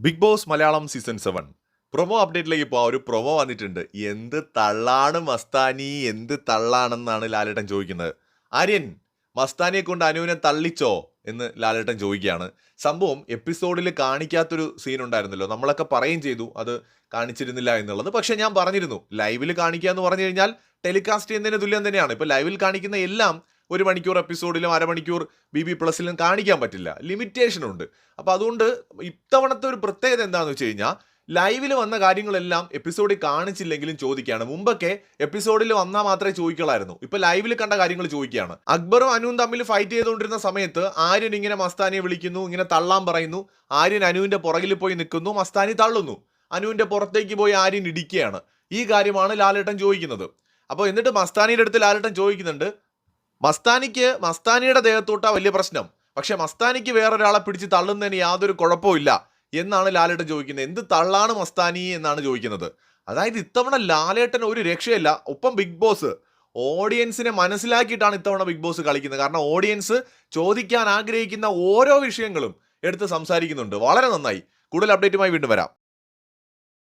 Big Boss Malayalam season seven promo അപ്ഡേറ്റിലേക്ക് ഇപ്പോൾ ഒരു promo വന്നിട്ടുണ്ട്. എന്ത് തള്ളാണ് മസ്താനി? എന്ത് തള്ളാണെന്നാണ് ലാലേട്ടൻ ചോദിക്കുന്നത്. ആര്യൻ മസ്താനിയെ കൊണ്ട് അനുവിനെ തള്ളിച്ചോ? എന്ന് ലാലേട്ടൻ ചോദിക്കുകയാണ്. സംഭവം എപ്പിസോഡിൽ കാണിക്കാത്തൊരു സീൻ ഉണ്ടായിരുന്നല്ലോ. നമ്മളൊക്കെ പറയുകയും ചെയ്തു. അത് കാണിച്ചിരുന്നില്ല എന്നുള്ളത്. പക്ഷെ ഞാൻ പറഞ്ഞിരുന്നു. ലൈവിൽ കാണിക്കുക എന്ന് പറഞ്ഞു കഴിഞ്ഞാൽ ടെലികാസ്റ്റ് ചെയ്യുന്നതിന് തുല്യം തന്നെയാണ്. ഇപ്പോൾ ലൈവിൽ കാണിക്കുന്ന എല്ലാം ഒരു മണിക്കൂർ എപ്പിസോഡിലും അരമണിക്കൂർ ബി ബി പ്ലസിലും കാണിക്കാൻ പറ്റില്ല. ലിമിറ്റേഷൻ ഉണ്ട്. അപ്പോൾ അതുകൊണ്ട് ഇത്തവണത്തെ ഒരു പ്രത്യേകത എന്താണെന്ന് വെച്ച് കഴിഞ്ഞാൽ ലൈവിൽ വന്ന കാര്യങ്ങളെല്ലാം എപ്പിസോഡിൽ കാണിച്ചില്ലെങ്കിലും ചോദിക്കുകയാണ്. മുമ്പൊക്കെ എപ്പിസോഡിൽ വന്നാൽ മാത്രമേ ചോദിക്കുകയായിരുന്നു ഇപ്പൊ ലൈവിൽ കണ്ട കാര്യങ്ങൾ ചോദിക്കുകയാണ്. അക്ബറും അനുവും തമ്മിൽ ഫൈറ്റ് ചെയ്തുകൊണ്ടിരുന്ന സമയത്ത് ആര്യൻ ഇങ്ങനെ മസ്താനിയെ വിളിക്കുന്നു ഇങ്ങനെ തള്ളാൻ പറയുന്നു. ആര്യൻ അനുവിന്റെ പുറകിൽ പോയി നിൽക്കുന്നു മസ്താനി തള്ളുന്നു. അനുവിന്റെ പുറത്തേക്ക് പോയി ആര്യൻ ഇടിക്കുകയാണ്. ഈ കാര്യമാണ് ലാലേട്ടൻ ചോദിക്കുന്നത്. അപ്പോൾ എന്നിട്ട് മസ്താനിയുടെ അടുത്ത് ലാലേട്ടൻ ചോദിക്കുന്നുണ്ട് മസ്താനിക്ക് മസ്താനിയുടെ ദേഹത്തോട്ടാ വലിയ പ്രശ്നം. പക്ഷെ മസ്താനിക്ക് വേറൊരാളെ പിടിച്ച് തള്ളുന്നതിന് യാതൊരു കുഴപ്പമില്ല എന്നാണ് ലാലേട്ടൻ ചോദിക്കുന്നത്. എന്ത് തള്ളാണ് മസ്താനി എന്നാണ് ചോദിക്കുന്നത്. അതായത് ഇത്തവണ ലാലേട്ടൻ ഒരു രക്ഷയില്ല. ഒപ്പം ബിഗ് ബോസ് ഓഡിയൻസിനെ മനസ്സിലാക്കിയിട്ടാണ് ഇത്തവണ ബിഗ് ബോസ് കളിക്കുന്നത്. കാരണം ഓഡിയൻസ് ചോദിക്കാൻ ആഗ്രഹിക്കുന്ന ഓരോ വിഷയങ്ങളും എടുത്ത് സംസാരിക്കുന്നുണ്ട്. വളരെ നന്നായി. കൂടുതൽ അപ്ഡേറ്റുമായി വീണ്ടും വരാം.